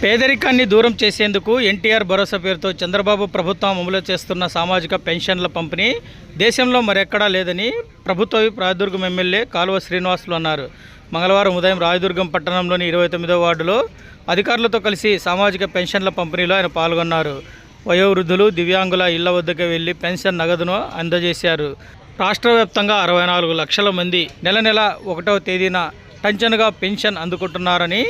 పేదరికాన్ని దూరం చేసేందుకు ఎన్టీఆర్ భరోసా పేరుతో చంద్రబాబు ప్రభుత్వం అమలు చేస్తున్న సామాజిక పెన్షన్ల పంపిణీ దేశంలో మరెక్కడా లేదని ప్రభుత్వ రాయదుర్గం ఎమ్మెల్యే కాలువ శ్రీనివాసులు అన్నారు. మంగళవారం ఉదయం రాయదుర్గం పట్టణంలోని ఇరవై తొమ్మిదో వార్డులో అధికారులతో కలిసి సామాజిక పెన్షన్ల పంపిణీలో ఆయన పాల్గొన్నారు. వయోవృద్ధులు దివ్యాంగుల ఇళ్ళ వద్దకు వెళ్ళి పెన్షన్ నగదును అందజేశారు. రాష్ట్ర వ్యాప్తంగా అరవై నాలుగు లక్షల మంది నెల నెల ఒకటవ తేదీన టంచనుగా పెన్షన్ అందుకుంటున్నారని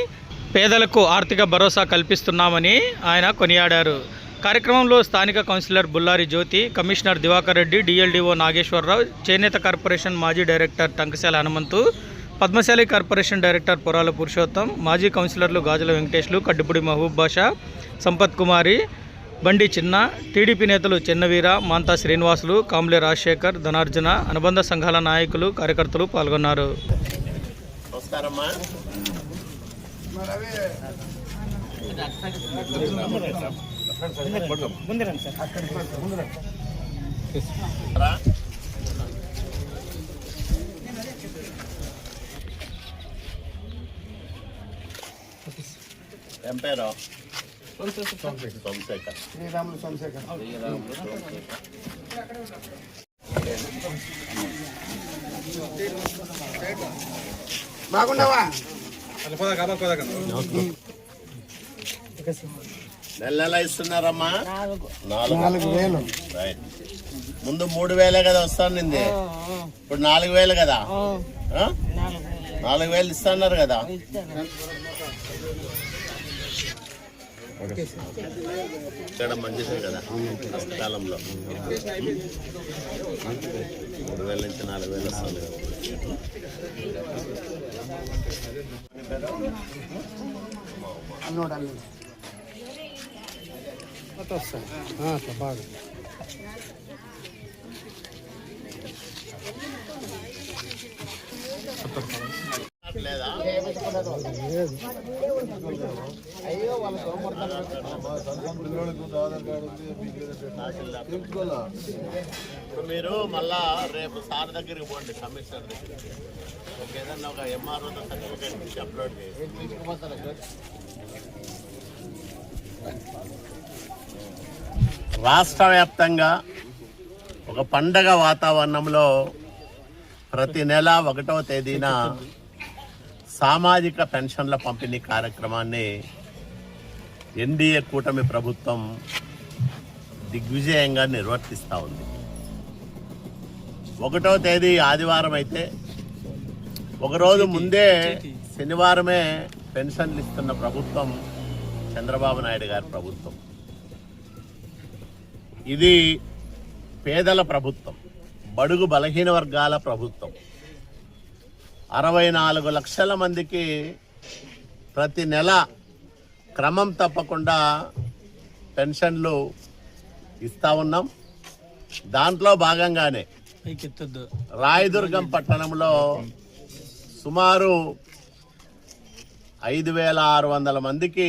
పేదలకు ఆర్థిక భరోసా కల్పిస్తున్నామని ఆయన కొనియాడారు. కార్యక్రమంలో స్థానిక councillor Bullari Jyothi commissioner Divakar Reddy DLDO Nageswararao చేనేత కార్పొరేషన్ మాజీ director Tankasala Hanumanthu Padmashali corporation director Porala Purushottam మాజీ కౌన్సిలర్లు గాజుల వెంకటేష్లు కడ్డిపూడి మహబూబ్ బాషా సంపత్ కుమారి బండి చిన్న టీడీపీ నేతలు చిన్నవీర మాంతా శ్రీనివాసులు కాంబ్లే రాజశేఖర్ ధనార్జున అనుబంధ సంఘాల నాయకులు కార్యకర్తలు పాల్గొన్నారు. నమస్కారమ్మా. ఏం పేరు సోమశేఖర్ శ్రీరాములు సోమశేఖర్ బాగున్నావా? నెల నెల ఇస్తున్నారమ్మా? నాలుగు. వేలు రైట్ ముందు మూడు వేలే కదా వస్తానింది ఇప్పుడు నాలుగు వేలు కదా? నాలుగు వేలు. ఇస్తున్నారు కదా? ఇక్కడ మంచిదే కదా కాలంలో మూడు వేల నుంచి నాలుగు వేలు వస్తుంది కదా అన్నోడు అల్లుడు బాగా లేదా ఇప్పుడు మీరు మళ్ళా రేపు సార్ దగ్గరికి పోండి కమిషనర్ దగ్గరికి. ఒక ఏదన్నా ఒక ఎంఆర్ఓ సర్టిఫికేట్ ఇచ్చి అప్లోడ్ చేసి రాష్ట్ర వ్యాప్తంగా ఒక పండగ వాతావరణంలో ప్రతి నెల ఒకటవ తేదీన సామాజిక పెన్షన్ల పంపిణీ కార్యక్రమాన్ని ఎన్డీఏ కూటమి ప్రభుత్వం దిగ్విజయంగా నిర్వర్తిస్తూ ఉంది. ఒకటవ తేదీ ఆదివారం అయితే ఒకరోజు ముందే శనివారమే పెన్షన్లు ఇస్తున్న ప్రభుత్వం చంద్రబాబు నాయుడు గారి ప్రభుత్వం. ఇది పేదల ప్రభుత్వం బడుగు బలహీన వర్గాల ప్రభుత్వం. అరవై నాలుగు లక్షల మందికి ప్రతి నెల క్రమం తప్పకుండా పెన్షన్లు ఇస్తా ఉన్నాం. దాంట్లో భాగంగానే రాయదుర్గం పట్టణంలో సుమారు ఐదు వేల ఆరు వందల మందికి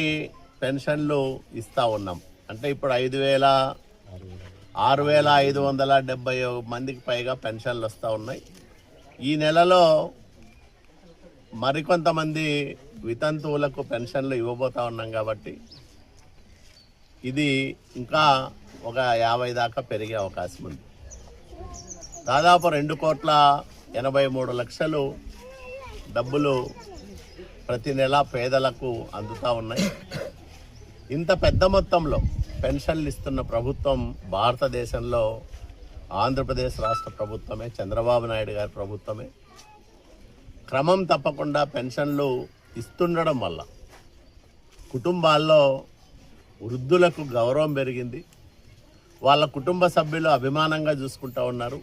పెన్షన్లు ఇస్తా ఉన్నాం. అంటే ఇప్పుడు ఐదు వేల ఆరు వేల ఐదు వందల డెబ్బై మందికి పైగా పెన్షన్లు వస్తూ ఉన్నాయి. ఈ నెలలో మరికొంతమంది వితంతువులకు పెన్షన్లు ఇవ్వబోతా ఉన్నాం కాబట్టి ఇది ఇంకా ఒక యాభై దాకా పెరిగే అవకాశం ఉంది. దాదాపు రెండు కోట్ల ఎనభై మూడు లక్షలు డబ్బులు ప్రతి నెల పేదలకు అందుతూ ఉన్నాయి. ఇంత పెద్ద మొత్తంలో పెన్షన్లు ఇస్తున్న ప్రభుత్వం భారతదేశంలో ఆంధ్రప్రదేశ్ రాష్ట్ర ప్రభుత్వమే చంద్రబాబు నాయుడు గారి ప్రభుత్వమే. క్రమం తప్పకుండా పెన్షన్లు ఇస్తుండడం వల్ల కుటుంబాల్లో వృద్ధులకు గౌరవం పెరిగింది. వాళ్ళ కుటుంబ సభ్యులు అభిమానంగా చూసుకుంటూ ఉన్నారు.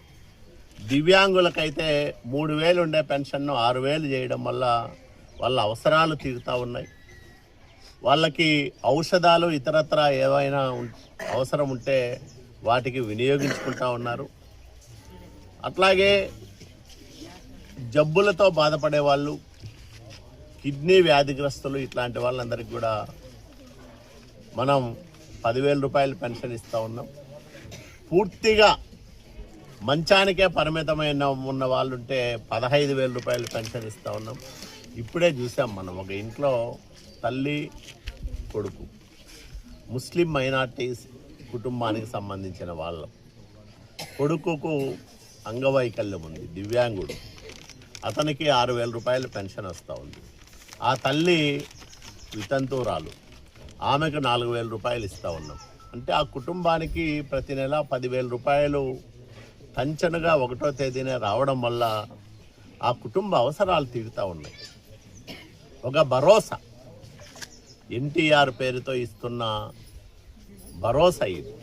దివ్యాంగులకైతే మూడు వేలు ఉండే పెన్షన్ను ఆరు వేలు చేయడం వల్ల వాళ్ళ అవసరాలు తీరుతూ ఉన్నాయి. వాళ్ళకి ఔషధాలు ఇతరత్ర ఏవైనా అవసరం ఉంటే వాటికి వినియోగించుకుంటా ఉన్నారు. అట్లాగే జబ్బులతో బాధపడే వాళ్ళు కిడ్నీ వ్యాధిగ్రస్తులు ఇట్లాంటి వాళ్ళందరికీ కూడా మనం పదివేల రూపాయలు పెన్షన్ ఇస్తూ ఉన్నాం. పూర్తిగా మంచానికే పరిమితమైన ఉన్న వాళ్ళు ఉంటే పదహైదు వేల రూపాయలు పెన్షన్ ఇస్తూ ఉన్నాం. ఇప్పుడే చూసాం మనం ఒక ఇంట్లో తల్లి కొడుకు ముస్లిం మైనార్టీస్ కుటుంబానికి సంబంధించిన వాళ్ళం. కొడుకుకు అంగవైకల్యం ఉంది దివ్యాంగుడు. అతనికి ఆరు వేల రూపాయలు పెన్షన్ వస్తూ ఉంది. ఆ తల్లి వితంతురాలు ఆమెకు నాలుగు వేల రూపాయలు ఇస్తూ ఉన్నాం. అంటే ఆ కుటుంబానికి ప్రతి నెల పదివేల రూపాయలు పెన్షన్గా ఒకటో తేదీనే రావడం వల్ల ఆ కుటుంబ అవసరాలు తీరుతూ ఉన్నాయి. ఒక భరోసా ఎన్టీఆర్ పేరుతో ఇస్తున్న భరోసా ఇది.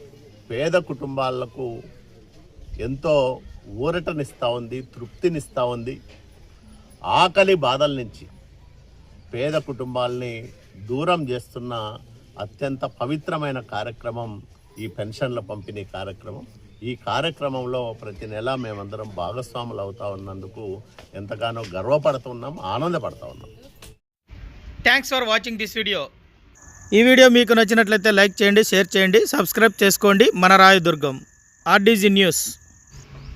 పేద కుటుంబాలకు ఎంతో ఊరటనిస్తూ ఉంది తృప్తినిస్తూ ఉంది. ఆకలి బాధల నుంచి పేద కుటుంబాల్ని దూరం చేస్తున్న అత్యంత పవిత్రమైన కార్యక్రమం ఈ పెన్షన్ల పంపిణీ కార్యక్రమం. ఈ కార్యక్రమంలో ప్రతి నెల మేమందరం భాగస్వాములు అవుతా ఉన్నందుకు ఎంతగానో గర్వపడుతున్నాం ఆనందపడతా ఉన్నాం. Thanks for watching this video ఈ వీడియో మీకు నచ్చినట్లయితే లైక్ చేయండి షేర్ చేయండి సబ్స్క్రైబ్ చేసుకోండి. మన రాయదుర్గం ఆర్డీజీ న్యూస్.